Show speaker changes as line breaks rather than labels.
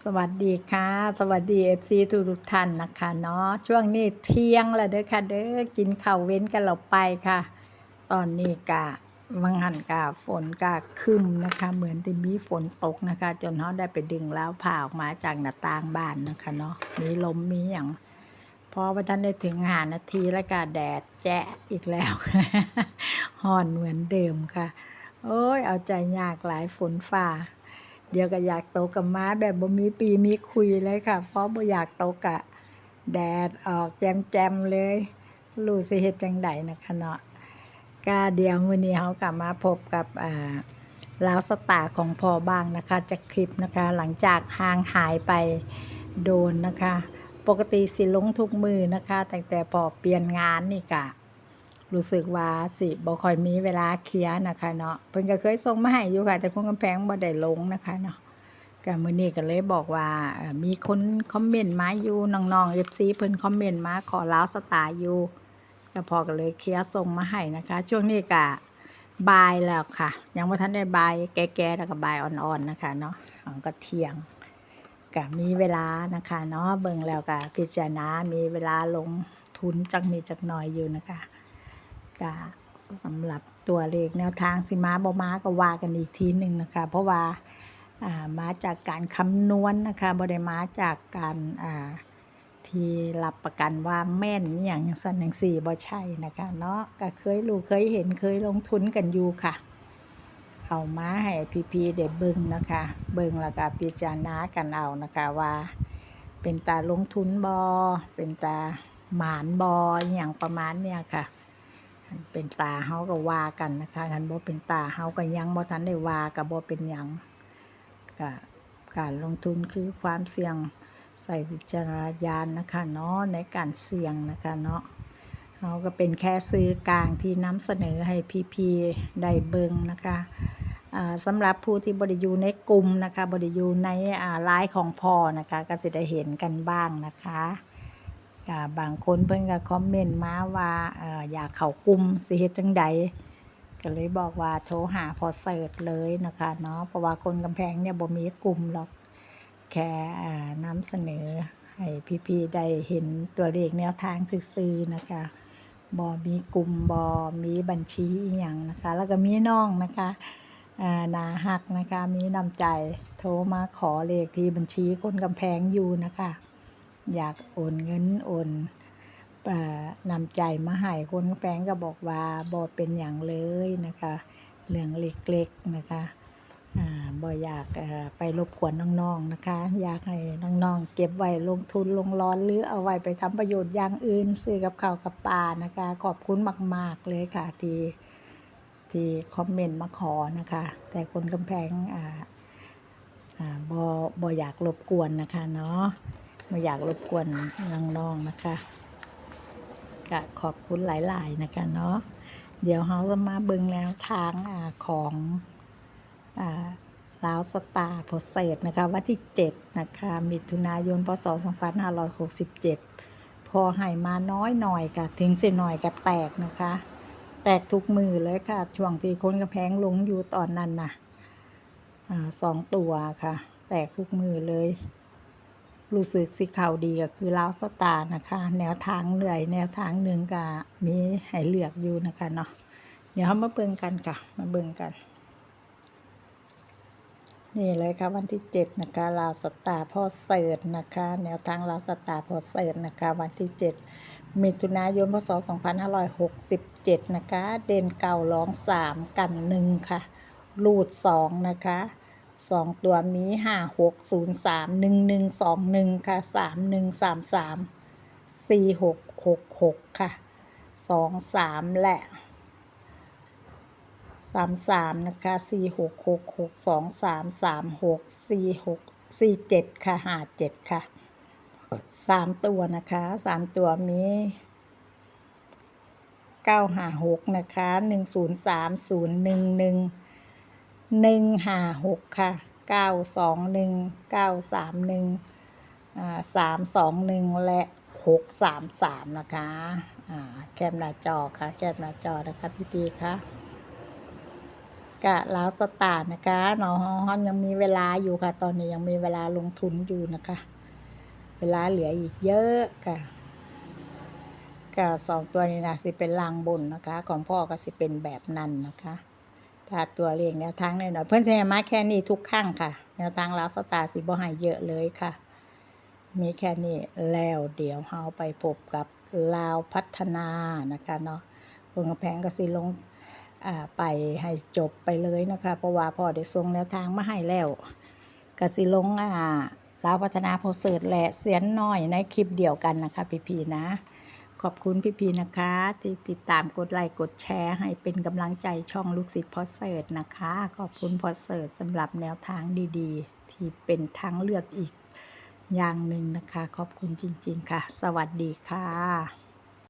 สวัสดีค่ะ สวัสดี FC ทุกทุกท่านนะคะเนาะช่วงนี้เที่ยงแล้วเด้อค่ะ เด้อกินข้าวเว้นกันเราไปค่ะ ตอนนี้กะมังหันกะฝนกะคึมนะคะ เหมือนที่มีฝนตกนะคะ จนเขาได้ไปดึงแล้วผ่าออกมาจากหน้าต่างบ้านนะคะเนาะมีลมมีอย่างพอประทันได้ถึงหานาทีแล้วก็แดดแจ๊ะอีกแล้วห่อนเหมือนเดิมค่ะ โอ้ยเอาใจยากหลายฝนฝ่า เดี๋ยวก็อยากโตกกับม้าแบบบ่มีปีมีคุยเลยค่ะ เพราะบ่อยากโตกะ แดดออกแจมๆเลยรู้สิเฮ็ดจังไดนะคะเนาะก็เดี๋ยวมื้อนี้เฮากลับมาพบกับอ่าลาวสตาของพอบ้างนะคะจากคลิปนะคะ หลังจากห่างหายไปโดนนะคะ ปกติสิลงทุกมือนะคะ แตั้งแต่พอเปลี่ยนงานนี่กะ รู้สึกว่าสิบ่ค่อยมีเวลาเคลียร์นะคะเนาะเพิ่นก็เคยส่งมาให้อยู่ค่ะ แต่พวกกำแพงบ่ได้ลงนะคะเนาะก็มื้อนี้ก็เลยบอกว่ามีคนคอมเมนต์มาอยู่น้องๆ FC เพิ่นคอมเมนต์มาขอลาวสตาร์อยู่ก็พอก็เลยเคลียร์ส่งมาให้นะคะ ช่วงนี้ก็บายแล้วค่ะ ยังบ่ทันได้บายแก่ๆแล้วก็บายอ่อนๆนะคะเนาะของก็เที่ยงก็มีเวลานะคะเนาะเบิ่งแล้วก็พิจารณา มีเวลาลงทุนจักนิดจักหน่อยอยู่นะคะ ก็สำหรับตัวเลขแนวทางสิมาบ่มาก็ว่ากันอีกทีหนึ่งนะคะ เพราะว่ามาจากการคำนวณนะคะบ่ได้มาจากการที่รับประกันว่าแม่นอย่างสั่นจังซี่บ่ใช่นะคะเนาะก็เคยรู้เคยเห็นเคยลงทุนกันอยู่ค่ะ เอามาให้พี่ๆได้เบิ่งนะคะ เบิงแล้วก็พิจารณากันเอานะคะว่า เป็นตาลงทุนบอเป็นตาหมานบออย่างประมาณเนี้ยค่ะ คันเป็นตาเฮาก็ว่ากันนะคะคันบ่เป็นตาเฮาก็ยังบ่ทันได้ว่าก็บ่เป็นหยังก็การลงทุนคือความเสี่ยงใส่วิจารณญาณนะคะเนาะในการเสี่ยงนะคะเนาะเฮาก็เป็นแค่ซื้อกลางที่นำเสนอให้พี่ๆได้เบิ่งนะคะอ่าสำหรับผู้ที่บ่ได้อยู่ในกลุ่มนะคะบ่ได้อยู่ในอ่าไลน์ของพ่อนะคะก็สิได้เห็นกันบ้างนะคะ ก็บางคนเพิ่นก็คอมเมนต์มาว่าเอ่ออยากเข้ากลุ่มสิเฮ็ดจังใด ก็เลยบอกว่าโทรหาพอเสิร์ชเลยนะคะเนาะ เพราะว่าคนกำแพงเนี่ยบ่มีกลุ่มหรอก แค่อ่านำเสนอให้พี่ๆได้เห็นตัวเลขแนวทางซื่อๆนะคะบ่มีกลุ่มบ่มีบัญชีอีหยังนะคะ แล้วก็มีน้องนะคะอ่านาฮักนะคะ มีน้ำใจ โทรมาขอเลขที่บัญชีคนกำแพงอยู่นะคะ อยากโอนเงินโอนนำใจมาให้คนแปลงก็บอกว่าบ่เป็นอย่างเลยนะคะ เรื่องเล็กๆนะคะบ่อยากไปรบกวนน้องๆนะคะ อยากให้น้องๆเก็บไว้ลงทุนลงร้อนหรือเอาไว้ไปทำประโยชน์อย่างอื่น ซื้อกับข้าวกับปลานะคะ ขอบคุณมาก ๆเลยค่ะที่ที่คอมเมนต์มาขอนะคะ แต่คนกำแพงอ่าอ่าบ่บ่อยากรบกวนนะคะเนาะ ไม่อยากรบกวนน้องๆนะคะก็ขอบคุณหลาย ๆ นะคะเนาะเดี๋ยวเราจะมาเบิ่งแนวทางอของอลาวสตาร์โพเซตนะคะวันที่ 7 นะคะ มิถุนายน พศ 2567 พอให้มาน้อยหน่อยค่ะ ถึงสิหน่อยก็แตกนะคะ แตกทุกมือเลยค่ะ ช่วงที่คนกระแพงลงอยู่ตอนนั้นน่ะอ่าสองตัวค่ะ แตกทุกมือเลย รู้สึกสิข่าวดีก็คือลาวสตาร์นะคะ แนวทางเหนื่อย แนวทางหนึ่งก็มีให้เลือกอยู่นะคะเนาะเดี๋ยวเรามาเบิ่งกันค่ะ มาเบิ่งกัน นี่เลยค่ะวันที่เจ็ดนะคะลาวสตาร์พ่อเสิร์ตนะคะ แนวทางลาวสตาร์พ่อเสิร์ตนะคะ วันที่เจ็ดมิถุนายนพศ2567 นะคะ เด่นเก่าร้องสามกันหนึ่งค่ะรูดสองนะคะ สองตัวมีห้าหกศูนย์สามหนึ่งหนึ่งสองหนึ่งค่ะสามหนึ่งสามสามสี่หกหกหกค่ะสองสามและสามสามนะคะสี่หกหกหกสองสามสามหกสี่หกสี่เจ็ดค่ะห้าเจ็ดค่ะสามตัวนะคะสามตัวมีเก้าห้าหกนะคะหนึ่งศูนย์สามศูนย์หนึ่งหนึ่ง หนึ่งห้าหกค่ะเก้าสองหนึ่งเก้าสามหนึ่งสามสองหนึ่งและหกสามสามนะคะแคปหน้าจอค่ะ แคปหน้าจอนะคะพี่ปีค่ะกะลาวสตาร์นะคะเนาะฮอนยังมีเวลาอยู่ค่ะ ตอนนี้ยังมีเวลาลงทุนอยู่นะคะ เวลาเหลืออีกเยอะค่ะก็สองตัวนี้นะสิเป็นลางบนนะคะ ของพ่อก็สิเป็นแบบนั้นนะคะ ถ้าตัวเลขแนวทางหน่อยๆเพื่อนจะมาแค่นี้ทุกครั้งค่ะ แนวทางลาวสตาสิบ่ให้เยอะเลยค่ะ มีแค่นี้แล้วเดี๋ยวเฮาไปพบกับลาวพัฒนานะคะเนาะคนกำแพงก็สิลงอ่าไปให้จบไปเลยนะคะ เพราะว่าพอได้ส่งแนวทางมาให้แล้วก็สิลงอ่าลาวพัฒนาโพสเสิร์ตและเสียนน้อยในคลิปเดียวกันนะคะพี่ๆนะ ขอบคุณพี่พีนะคะ ที่ติดตามกดไลค์กดแชร์ ให้เป็นกำลังใจช่องลูกศิษย์พอเสิร์ตนะคะ ขอบคุณพอเสิร์ตสำหรับแนวทางดีๆ ที่เป็นทางเลือกอีกอย่างหนึ่งนะคะ ขอบคุณจริง ๆ ค่ะ สวัสดีค่ะ